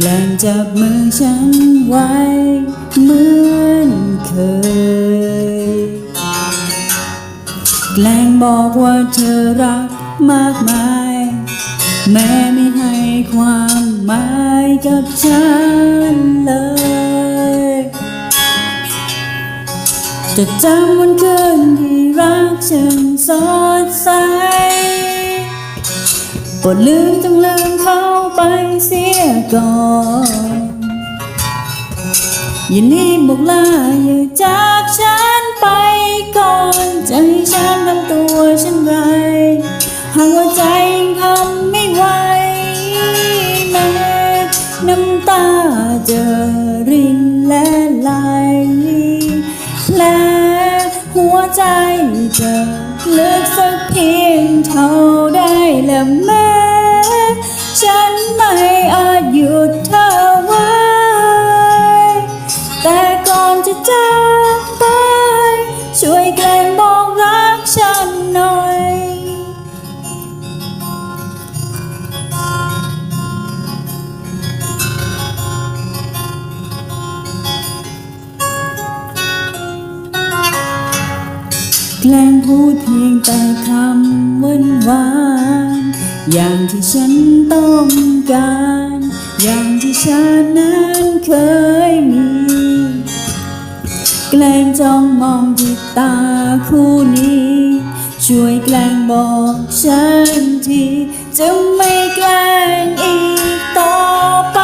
แกล้งจับมือฉันไว้เหมือนเคย แกล้งบอกว่าเธอรักมากมาย แม้ไม่ให้ความหมายกับฉันเลยจะจำวันคืนที่รักฉันสดใสปวดลืมจงลืมเขาไป เสียก่อนอย่ารีบบอกลาอย่าจากฉันไปก่อนจะให้ฉันทำตัวเช่นไรหากว่าใจยังทำไม่ไหวแม้น้ำตาจะรินและไหลและหัวใจจะเลึกสักเพียงเท่าได้และแม้ฉันไม่ หยุดเธอไว้ แต่ก่อนจะจากไป ช่วยแกล้งบอกรักฉันหน่อย แกล้งพูดเพียงแต่คำหวานหวานอย่างที่ฉันต้องการ ฉันนั้นเคยมี แกล้งจ้องมองที่ตาคู่นี้ ช่วยแกล้งบอกฉันทีจะไม่แกล้งอีกต่อไป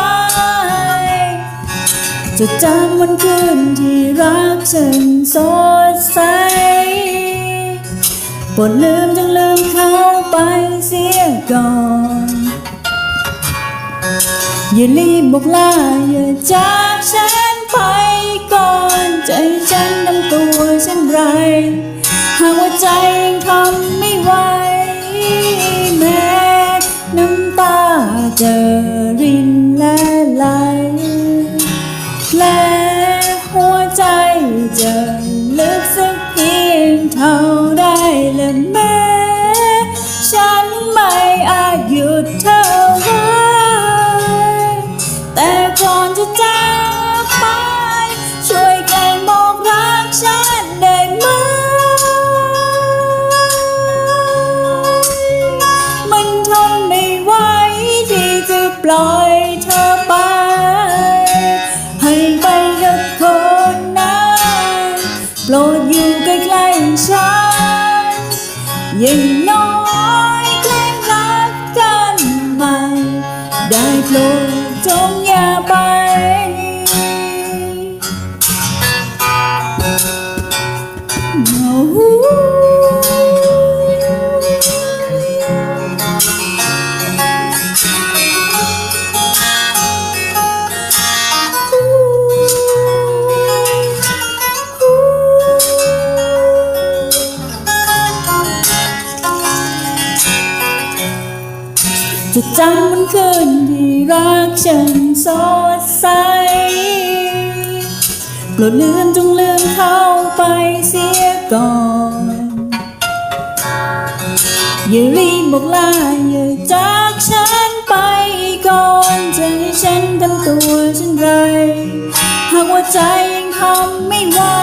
จะจำวันคืนที่รักฉันสดใสปวดลืมจงลืมเขาไปเสียก่อน อย่ารีบบอกลาอย่าจากฉันไปก่อน ใจฉันทำตัวเช่นไร หากว่าใจยังทำไม่ไหวแม้น้ำตาจะรินและไหลและหัวใจจะ อย่างน้อยแกล้งรักกันใหม่ ได้โปรดจงอย่าไป จะจำวันคืนที่รักฉันสดใสโปรดลืมจงลืมเขาไปเสียก่อนอย่ารีบบอกลาอย่าจากฉันไปก่อนจะให้ฉันทำตัวเช่นไร หากว่าใจยังทำไม่ไหว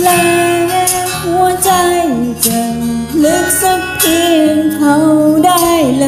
ไหลและหัวใจจะลึกสักเพียงเท่าได้เละแม้